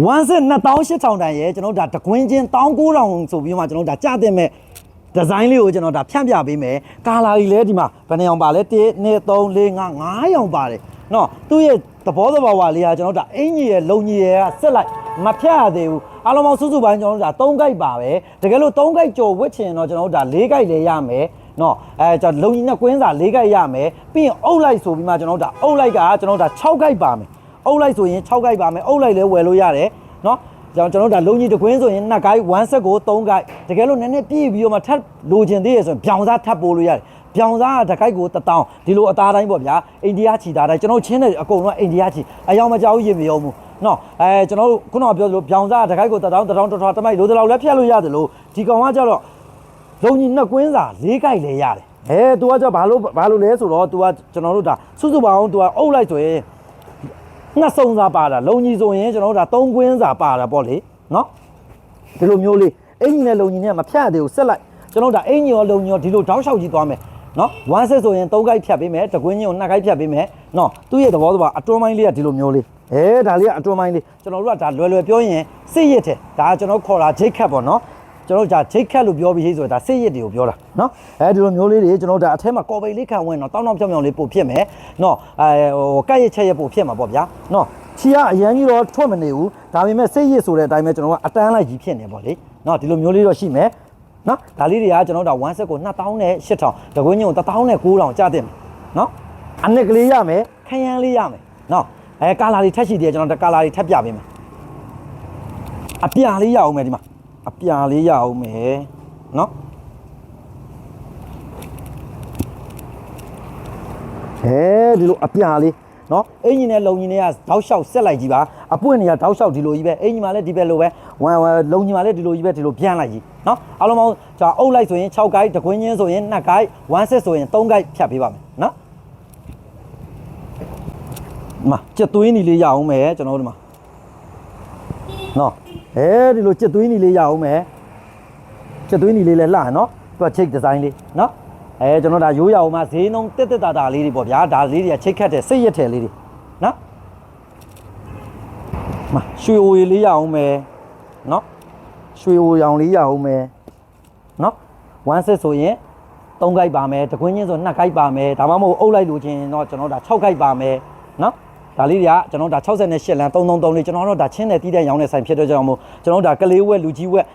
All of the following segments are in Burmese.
ဝမ်စစ်2800တန်ရဲ့ကျွန်တော်တို့ဒါတကွင်းချင်း19000ဆိုပြီးမှကျွန်တော်တို့ဒါကြတဲ့မဲ့ဒီဇိုင်းလေးကိုကျွန်တော်ဒါဖြန့်ပြပေးမယ်ကာလာကြီးလည်းဒီမှာဘယ်နှရောင်ပါလဲ1 2 3 4 5 5ရောင်ပါတယ်နော်သူ့ရဲ့သဘောသဘာဝလေးကကျွန်တော်တို့ဒါအင်ကြီးရဲ့လုံကြီးရဲ့ကဆက်လိုက်မဖြတ်ရသေးဘူးအားလုံးပေါင်းစုစုပိုင်းကျွန်တော်တို့ဒါ3ကိုက်ပါပဲတကယ်လို့3ကိုက်ကြော်ဝစ်ချင်တော့ကျွန်တော်တို့ဒါ4ကိုက်လည်းရမယ်နော်အဲကျွန်တော်လုံကြီးနဲ့ကွင်းစာ4ကိုက်ရမယ်ပြီးရင်အုပ်လိုက်ဆိုပြီးမှကျွန်တော်တို့ဒါအုပ်လိုက်ကကျွန်တော်တို့ဒါ6ကိုက်ပါမယ် အုပ်လိုက်ဆိုရင်6ကိုက်ပါမယ်အုပ်လိုက်လည်းဝယ်လို့ရတယ်เนาะကျွန်တော်တို့ဒါလုံကြီးတကွင်းဆိုရင်2ကိုက်1ဆက်ကို3ကိုက်တကယ်လို့နည်းနည်းပြည့်ပြီးတော့မှထပ်လိုချင်သေးရဆိုရင်ပြောင်စားထပ်ပို့လို့ရတယ်ပြောင်စားကတကိုက်ကို1000ဒီလိုအသားတိုင်းပေါ့ဗျာအိန္ဒိယချီသားတိုင်းကျွန်တော်ချင်းတယ်အကုန်လုံးအိန္ဒိယချီအယောင်မကြောက်ရင်မရောဘူးเนาะအဲကျွန်တော်တို့ခုနကပြောသလိုပြောင်စားကတကိုက်ကို1000 1000တော်တော်တမိုက်လိုတလောက်လည်းဖြတ်လို့ရတယ်လို့ဒီကောင်ကကြတော့ လုံကြီးနှစ်ကွင်းစာ၄ကြိုက်လဲရတယ်အဲ तू ကကြဘာလို့ဘာလို့လဲဆိုတော့ तू ကကျွန်တော်တို့ဒါစုစုပေါင်း तू ကအုပ်လိုက်ဆိုရင် နှစ်စုံစာပါတာလုံကြီးဆိုရင်ကျွန်တော်တို့ဒါ၃ကွင်းစာပါတာပေါ့လေနော်ဒီလိုမျိုးလေးအင်ကြီးနဲ့လုံကြီးနဲ့မဖြတ်သေးဘူးဆက်လိုက်ကျွန်တော်တို့ဒါအင်ကြီးရောလုံကြီးရောဒီလိုတောက်လျှောက်ကြီးသွားမယ်နော်ဝမ်းဆက်ဆိုရင်၃ကြိုက်ဖြတ်ပေးမယ်တကွင်းကြီးကိုနှစ်ကြိုက်ဖြတ်ပေးမယ်နော်သူ့ရဲ့သဘောသဘာအတွန်းပိုင်းလေးကဒီလိုမျိုးလေးအဲဒါလေးကအတွန်းပိုင်းလေးကျွန်တော်တို့ကဒါလွယ်လွယ်ပြောရင်စစ်ရစ်တယ်ဒါကကျွန်တော်ခေါ်တာဂျိတ်ခတ်ပေါ့နော် ကျွန်တော်တို့ဒါဂျိတ်ခတ်လို့ပြောပြီးရေးဆိုတာဒါစစ်ရစ်တွေကိုပြောတာနော်အဲဒီလိုမျိုးလေးတွေကျွန်တော်တို့ဒါအထဲမှာကော်ပိတ်လေးခံဝင်တော့တောင်းတောင်းပြောင်ပြောင်လေးပို့ဖြစ်မယ်နော်အဲဟိုကတ်ရစ်ချက်ရစ်ပို့ဖြစ်မှာပေါ့ဗျာနော်ချီကအရန်ကြီးတော့ထွက်မနေဘူးဒါပေမဲ့စစ်ရစ်ဆိုတဲ့အတိုင်းပဲကျွန်တော်ကအတန်းလိုက်ကြီးဖြစ်နေပေါ့လေနော်ဒီလိုမျိုးလေးတော့ရှိမယ်နော်ဒါလေးတွေကကျွန်တော်တို့ဒါ1ဆက်ကို2000နဲ့8000တကွင်းညုံ1000နဲ့9000ကျတင်နော်အနစ်ကလေးရမယ်ခရမ်းလေးရမယ်နော်အဲကာလာတွေထက်ရှိသေးတယ်ကျွန်တော်ဒါကာလာတွေထပ်ပြပေးမယ်အပြာလေးရအောင်မယ်ဒီမှာ အပြာလေးရအောင်မယ်เนาะအဲဒီလိုအပြာလေးเนาะအင်ဂျင်နဲ့လုံကြီးနဲ့ကတောက်လျှောက်ဆက်လိုက်ကြည့်ပါအပွင့်တွေကတောက်လျှောက်ဒီလိုကြီးပဲအင်ဂျင်မှာလည်းဒီဘက်လိုပဲဝမ်ဝမ်လုံကြီးမှာလည်းဒီလိုကြီးပဲဒီလိုပြန်လိုက်ကြီးเนาะအားလုံးပေါင်းじゃအုပ်လိုက်ဆိုရင်6ကိုက်တကွင်းချင်းဆိုရင်2ကိုက်1ဆက်ဆိုရင်3ကိုက်ဖြတ်ပေးပါမယ်เนาะမှာကြက်သွင်းနေလေးရအောင်မယ်ကျွန်တော်တို့ဒီမှာ နော် အဲဒီလိုချက်သွေးနီလေးရအောင်မယ်ချက်သွေးနီလေးလည်းလှနော်သူကချိတ်ဒီဇိုင်းလေးနော်အဲကျွန်တော်ဒါရိုးရအောင်မှာဈေးနှုန်းတက်တက်တာတာလေးတွေပေါ့ဗျာဒါလေးတွေကချိတ်ခတ်တဲ့စိတ်ရက်ထည်လေးတွေနော်မရွှေအိုရည်လေးရအောင်မယ်နော်ရွှေအိုရောင်လေးရအောင်မယ်နော်ဝမ်းဆက်ဆိုရင်3ခိုက်ပါမယ်တကွင်းချင်းဆို2ခိုက်ပါမယ်ဒါမှမဟုတ်အုပ်လိုက်လို့ချင်းတော့ကျွန်တော်ဒါ6ခိုက်ပါမယ်နော် ဒါလေးတွေကကျွန်တော်ဒါ68လမ်း333လေးကျွန်တော်တို့ဒါချင်းတဲ့တီးတဲ့ရောင်းတဲ့ဆိုင်ဖြစ်တဲ့ကြောင့်မို့ကျွန်တော်ဒါကလေးဝက်လူကြီးဝက်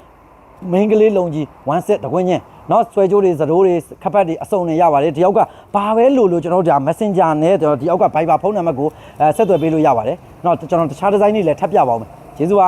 မင်းကလေးလုံကြီး1 set တကွင်းချင်းနော်ဆွဲကြိုးတွေသတို့တွေခပ်ပတ်တွေအစုံတွေရပါတယ်ဒီယောက်ကဘာပဲလို့လို့ကျွန်တော်တို့ဒါ Messenger နဲ့ဒီယောက်က Viber ဖုန်းနံပါတ်ကိုအဲဆက်သွယ်ပေးလို့ရပါတယ်နော်ကျွန်တော်တခြားဒီဇိုင်းတွေလည်းထပ်ပြပါဦးမယ်ကျေးဇူးပါ